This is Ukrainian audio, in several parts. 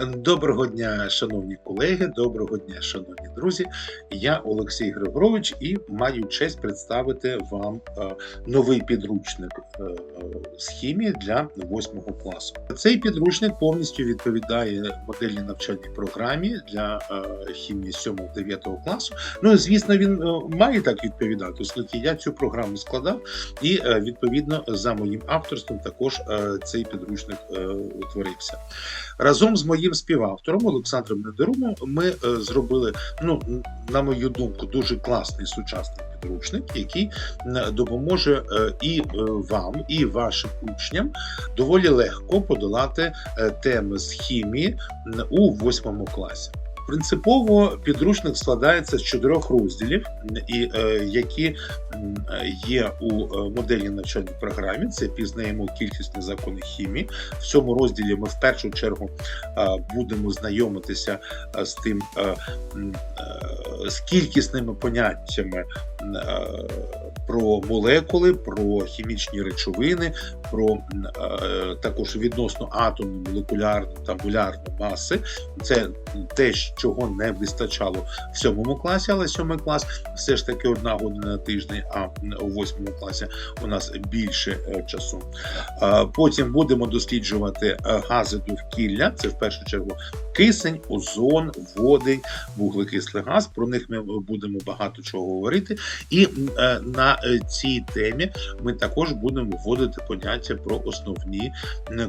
Доброго дня, шановні колеги, доброго дня, шановні друзі. Я Олексій Григорович і маю честь представити вам е, новий підручник е, е, з хімії для 8 класу. Цей підручник повністю відповідає модельній навчальній програмі для хімії 7-9 класу. Ну, звісно, він має так відповідати, оскільки я цю програму складав, і відповідно за моїм авторством також цей підручник утворився. Разом з моїм співавтором Олександром Недорумом ми е, зробили, ну на мою думку, дуже класний сучасний підручник, який допоможе е, і е, вам, і вашим учням доволі легко подолати теми з хімії у восьмому класі. Принципово підручник складається з чотирьох розділів, і е, які є у е, модельній навчальній програмі. Це пізнаємо кількісні закони хімії. В цьому розділі ми в першу чергу е, будемо знайомитися е, з тим, е, е, з кількісними поняттями е, про молекули, про хімічні речовини, про е, також відносно атомну, молекулярну та молярну маси. Це те, чого не вистачало в сьомому класі, але сьомий клас все ж таки одна година на тиждень, а у восьмому класі у нас більше е, часу. Е, Потім будемо досліджувати гази довкілля. Це в першу чергу кисень, озон, водень, вуглекислий газ. Про них ми будемо багато чого говорити. І на цій темі ми також будемо вводити поняття про основні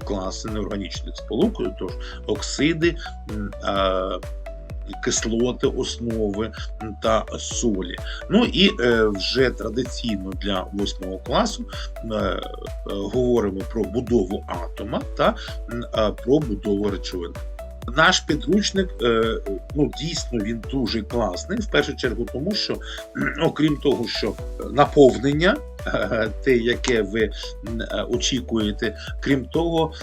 класи неорганічних сполук, тож оксиди. Кислоти, основи та солі. Ну і е, вже традиційно для восьмого класу е, е, говоримо про будову атома та е, про будову речовин. Наш підручник, е, ну дійсно він дуже класний. В першу чергу, тому що окрім того, що наповнення, е, те, яке ви е, очікуєте, крім того,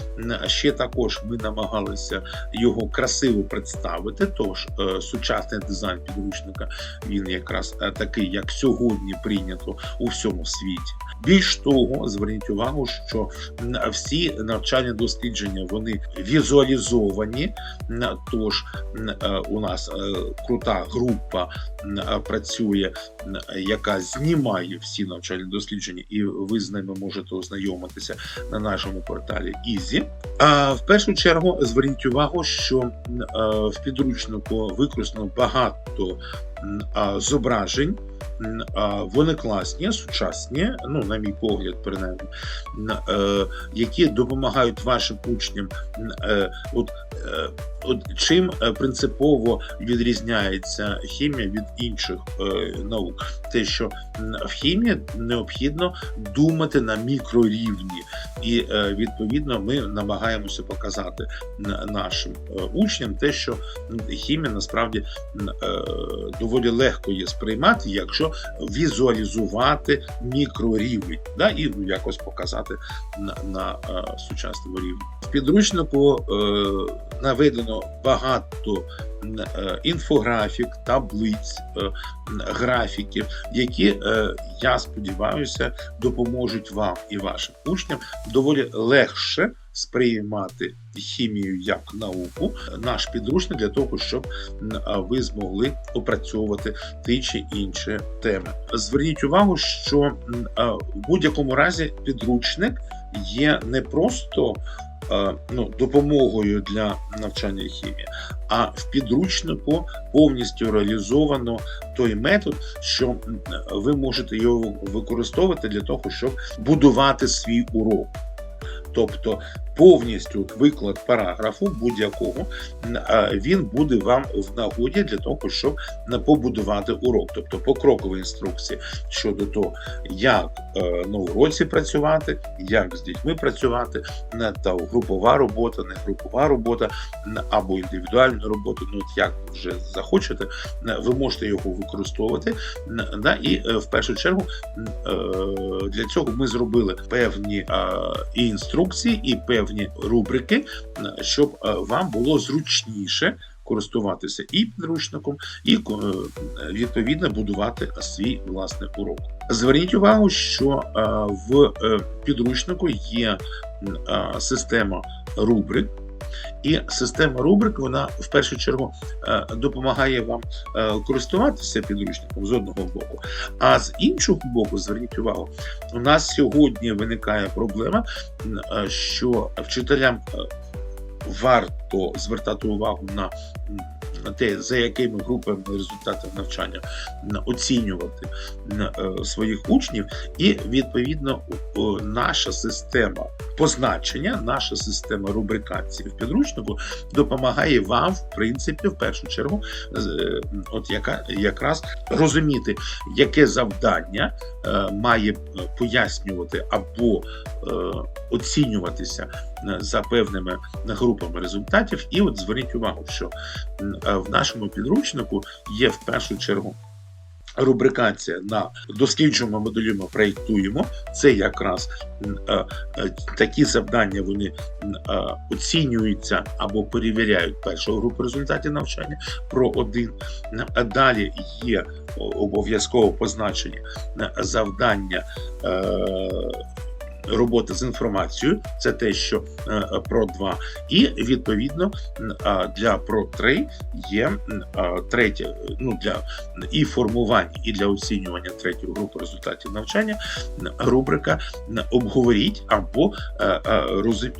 ще також ми намагалися його красиво представити. Тож е, сучасний дизайн підручника він якраз е, такий, як сьогодні прийнято у всьому світі. Більш того, зверніть увагу, що всі навчальні дослідження вони візуалізовані. Тож у нас крута група працює, яка знімає всі навчальні дослідження, і ви з ними можете ознайомитися на нашому порталі Ізі. В першу чергу зверніть увагу, що в підручнику використано багато зображень. Вони класні, сучасні, ну, на мій погляд, принаймні, е, які допомагають вашим учням. е, От, е, от чим принципово відрізняється хімія від інших наук? Те, що в хімії необхідно думати на мікрорівні, і відповідно ми намагаємося показати нашим учням те, що хімія насправді е, доволі легко є сприймати, якщо візуалізувати мікрорівень, да, і ну, якось показати на, на е, сучасному рівні. В підручнику е, наведено багато інфографік, таблиць, е, графіків, які, е, я сподіваюся, допоможуть вам і вашим учням доволі легше сприймати хімію як науку, наш підручник для того, щоб ви змогли опрацьовувати ті чи інші теми. Зверніть увагу, що в будь-якому разі підручник є не просто е, ну, допомогою для навчання хімії, а в підручнику повністю реалізовано той метод, що ви можете його використовувати для того, щоб будувати свій урок. Тобто повністю виклад параграфу будь-якого він буде вам в нагоді для того, щоб побудувати урок, тобто покрокові інструкції щодо того, як е, на уроці працювати, як з дітьми працювати, та групова робота, не групова робота або індивідуальна робота. Ну от як вже захочете, ви можете його використовувати. І е, в першу чергу е, для цього ми зробили певні інструкції, і певні рубрики, щоб е, вам було зручніше. Користуватися і підручником, і е, відповідно будувати свій власний урок. Зверніть увагу, що е, в е, підручнику є е, система рубрик, І система рубрик вона в першу чергу е, допомагає вам е, користуватися підручником з одного боку. А з іншого боку, зверніть увагу, у нас сьогодні виникає проблема, е, що вчителям варто звертати увагу на, те, за якими групами результатів навчання оцінювати своїх учнів, і відповідно наша система позначення, наша система рубрикації в підручнику допомагає вам, в принципі, в першу чергу, е, от яка якраз розуміти, яке завдання е, має е, пояснювати або оцінюватися за певними групами результатів. І от зверніть увагу, що в нашому підручнику є в першу чергу. Рубрикація на досліджуємо, моделюємо, проєктуємо. Це якраз е, е, такі завдання вони е, оцінюються або перевіряють першу групу результатів навчання про один. М, Далі є обов'язково позначені завдання. е, Роботи з інформацією, це те, що е, про 2. І відповідно для про 3 є третє, ну для і формування, і для оцінювання третьої групи результатів навчання рубрика обговоріть або е, е,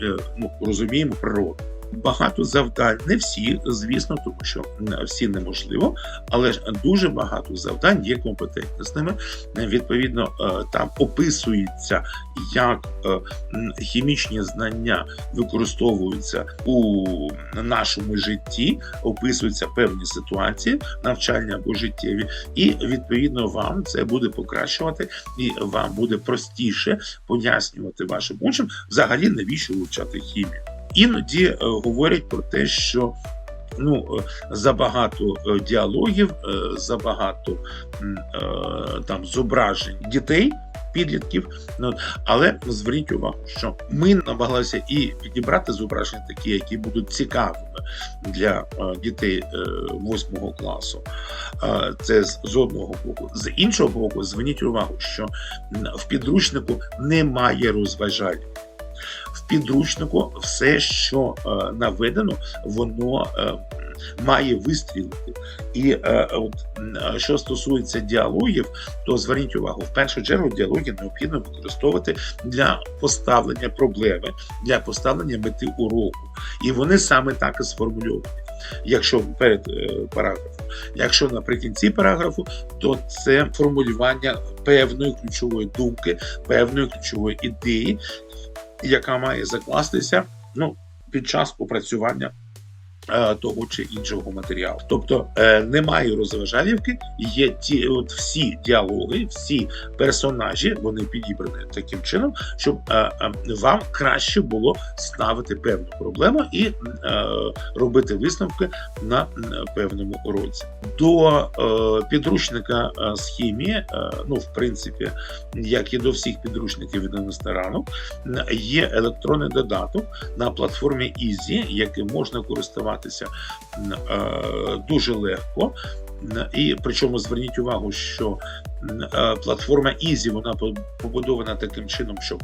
е, ну, розуміємо природу. Багато завдань, не всі, звісно, тому що всі неможливо, але ж дуже багато завдань є компетентними. Відповідно, е, там описується, як е, хімічні знання використовуються у нашому житті, описуються певні ситуації, навчальні або життєві, і відповідно вам це буде покращувати, і вам буде простіше пояснювати вашим учням взагалі навіщо вивчати хімію. Іноді е, говорять про те, що ну е, забагато е, діалогів, забагато там зображень дітей. Підлітків, ну але зверніть увагу, що ми намагалися і підібрати зображення такі, які будуть цікавими для дітей восьмого класу. Це з одного боку. З іншого боку, зверніть увагу, що в підручнику немає розважань. Підручнику все, що е, наведено, воно е, має вистрілити. І е, от, що стосується діалогів, то зверніть увагу, в першу чергу діалоги необхідно використовувати для поставлення проблеми, для поставлення мети уроку. І вони саме так і сформульовані. Якщо перед параграфом, якщо наприкінці параграфу, то це формулювання певної ключової думки, певної ключової ідеї, яка має закластися ну, під час опрацювання того чи іншого матеріалу. Тобто е, немає розважалівки, є ті от всі діалоги, всі персонажі, вони підібрані таким чином, щоб е, е, вам краще було ставити певну проблему і е, робити висновки на певному уроці. До е, підручника е, з хімії, е, ну в принципі, як і до всіх підручників від інстаграму, є електронний додаток на платформі Easy, яким можна користуватися м, е, дуже легко. І причому зверніть увагу, що е, платформа Easy вона побудована таким чином, щоб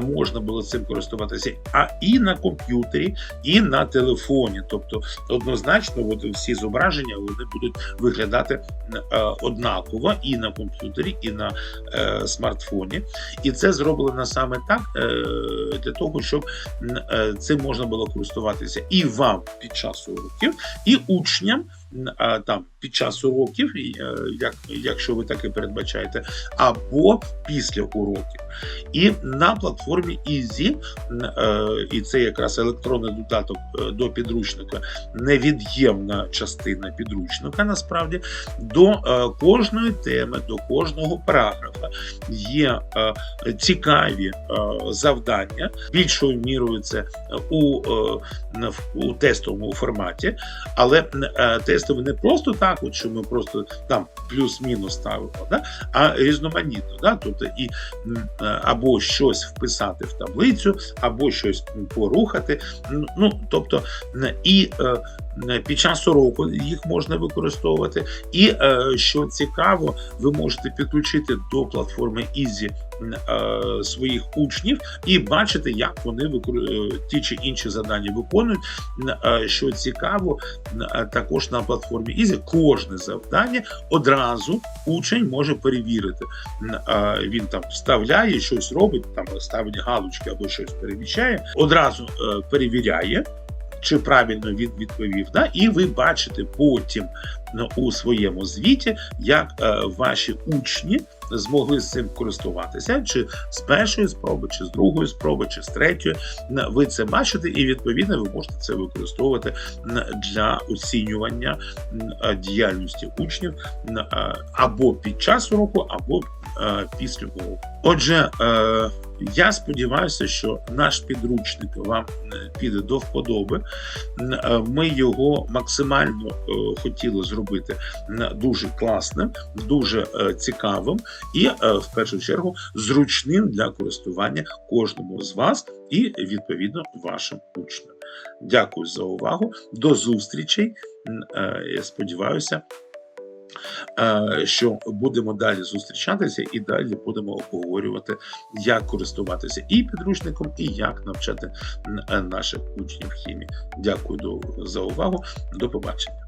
можна було цим користуватися а і на комп'ютері, і на телефоні. Тобто однозначно, от всі зображення вони будуть виглядати е, однаково і на комп'ютері, і на е, смартфоні. І це зроблено саме так для того, щоб цим можна було користуватися і вам під час уроків, і учням там під час уроків, е, як, якщо ви таке передбачаєте, або після уроків. І на платформі Easy, е, і це якраз електронний додаток е, до підручника, невід'ємна частина підручника, насправді, до кожної теми, до кожного параграфа є цікаві завдання. Більшою мірою це у, у тестовому форматі, але е, тестові не просто так, от що ми просто там плюс-мінус ставимо, да? а різноманітно. Да? Тобто і е, або щось вписати в таблицю, або щось порухати. Ну, тобто, і е, під час уроку їх можна використовувати. І е, що цікаво, ви можете підключити до платформи Easy своїх учнів і бачити, як вони ті чи інші завдання виконують. Що цікаво, також на Ізі кожне завдання одразу учень може перевірити. Він там вставляє щось робить, там ставить галочки або щось переміщає, одразу е, перевіряє. Чи правильно він відповів, да? і ви бачите потім ну, у своєму звіті, як е, ваші учні змогли з цим користуватися, чи з першої спроби, чи з другої спроби, чи з третьої. Ви це бачите, і відповідно ви можете це використовувати для оцінювання е, діяльності учнів е, або під час уроку, або е, після уроку. Отже, я сподіваюся, що наш підручник вам е, піде до вподоби. Е, Ми його максимально е, хотіли зробити дуже класним, дуже цікавим і в першу чергу зручним для користування кожному з вас і відповідно вашим учням. Дякую за увагу. До зустрічей. Я сподіваюся, що будемо далі зустрічатися і далі будемо обговорювати, як користуватися і підручником, і як навчати е, наших учнів хімії. Дякую за увагу. До побачення.